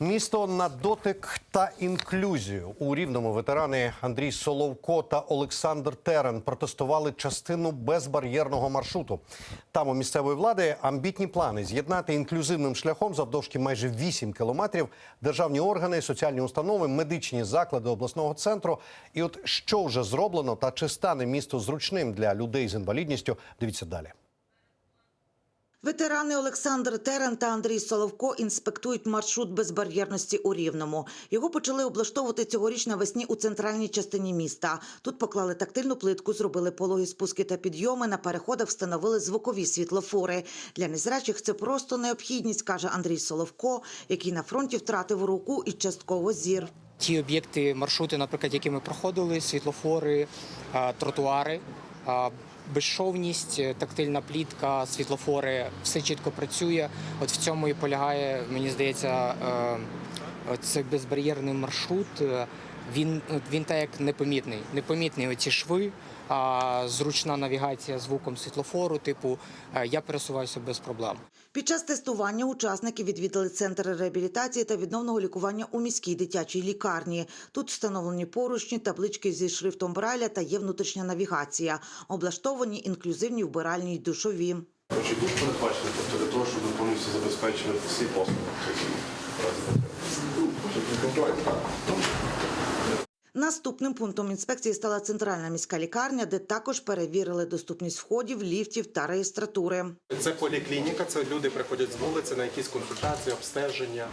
Місто на дотик та інклюзію у рівному ветерани Андрій Соловко та Олександр Терен протестували частину безбар'єрного маршруту. Там у місцевої влади амбітні плани з'єднати інклюзивним шляхом завдовжки майже 8 кілометрів державні органи, соціальні установи, медичні заклади обласного центру. І от що вже зроблено та чи стане місто зручним для людей з інвалідністю? Дивіться далі. Ветерани Олександр Терен та Андрій Соловко інспектують маршрут безбар'єрності у Рівному. Його почали облаштовувати цьогоріч навесні у центральній частині міста. Тут поклали тактильну плитку, зробили пологі спуски та підйоми. На переходах встановили звукові світлофори. Для незрячих це просто необхідність, каже Андрій Соловко, який на фронті втратив руку і частково зір. Ті об'єкти, маршрути, наприклад, які ми проходили, світлофори, тротуари, безшовність, е, тактильна плітка, світлофори, все чітко працює. От в цьому і полягає, мені здається, е, цей безбар'єрний маршрут. Він, він так як непомітний. Непомітний оці шви, а зручна навігація звуком світлофору. Типу, е, я пересуваюся без проблем. Під час тестування учасники відвідали центр реабілітації та відновного лікування у міській дитячій лікарні. Тут встановлені поручні, таблички зі шрифтом Брайля та є внутрішня навігація. Облаштовані інклюзивні вбиральні й душові. Чи душ передбачений тобто для того, щоб повністю забезпечили всі послуги? Наступним пунктом інспекції стала центральна міська лікарня, де також перевірили доступність входів, ліфтів та реєстратури. Це поліклініка, це люди приходять з вулиці на якісь консультації, обстеження.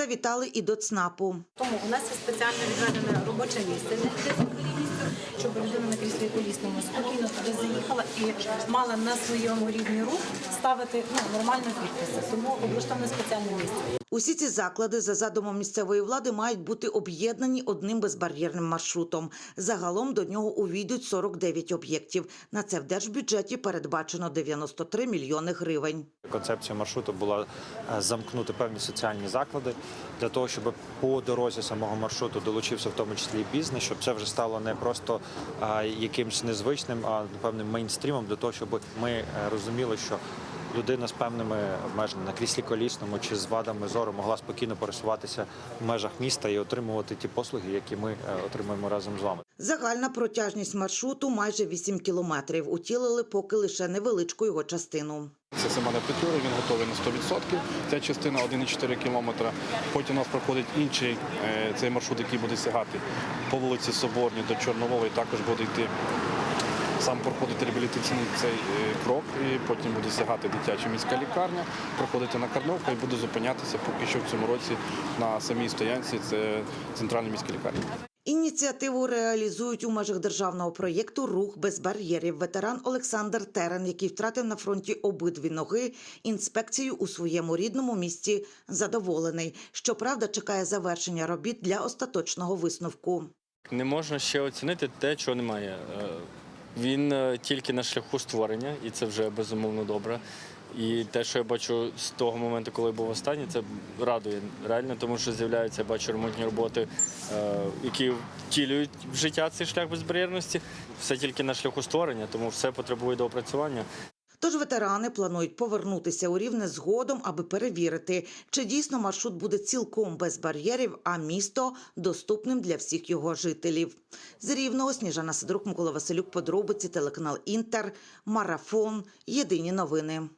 Завітали і до ЦНАПу. Тому у нас є спеціально відведене робоче місце для інвалідністю, щоб людина на кріслі колісному спокійно туди заїхала і мала на своєму рівні рух ставити ну, нормально підписи. Тому облаштоване спеціальне місце. Усі ці заклади за задумом місцевої влади мають бути об'єднані одним безбар'єрним маршрутом. Загалом до нього увійдуть 49 об'єктів. На це в держбюджеті передбачено 93 мільйони гривень. Концепція маршруту була е, замкнути певні соціальні заклади для того, щоб по дорозі самого маршруту долучився в тому числі бізнес, щоб це вже стало не просто а, якимось незвичним, а певним мейнстрімом, для того, щоб ми е, розуміли, що людина з певними обмеженнями на кріслі колісному чи з вадами зору могла спокійно пересуватися в межах міста і отримувати ті послуги, які ми е, отримуємо разом з вами. Загальна протяжність маршруту майже 8 кілометрів. Утілили поки лише невеличку його частину. Це Семена Петлюри, він готовий на 100%. Ця частина 1,4 кілометра. Потім у нас проходить інший е, цей маршрут, який буде сягати по вулиці Соборній до Чорнової. Також буде йти сам проходить реабілітаційний цей е, крок, і потім буде сягати дитяча міська лікарня, проходити на Карновка і буде зупинятися поки що в цьому році на самій стоянці. Це центральна міська лікарня. Ініціативу реалізують у межах державного проєкту Рух без бар'єрів. Ветеран Олександр Терен, який втратив на фронті обидві ноги, інспекцією у своєму рідному місті задоволений. Щоправда, чекає завершення робіт для остаточного висновку. Не можна ще оцінити те, чого немає. Він е, тільки на шляху створення, і це вже безумовно добре. І те, що я бачу з того моменту, коли був останній, це радує реально, тому що з'являються, я бачу ремонтні роботи, е, які втілюють в життя цей шлях безбар'єрності. Все тільки на шляху створення, тому все потребує доопрацювання. Тож ветерани планують повернутися у рівне згодом, аби перевірити, чи дійсно маршрут буде цілком без бар'єрів, а місто доступним для всіх його жителів. З рівного Сніжана Сидрук, Микола Василюк, подробиці, телеканал Інтер, Марафон. Єдині новини.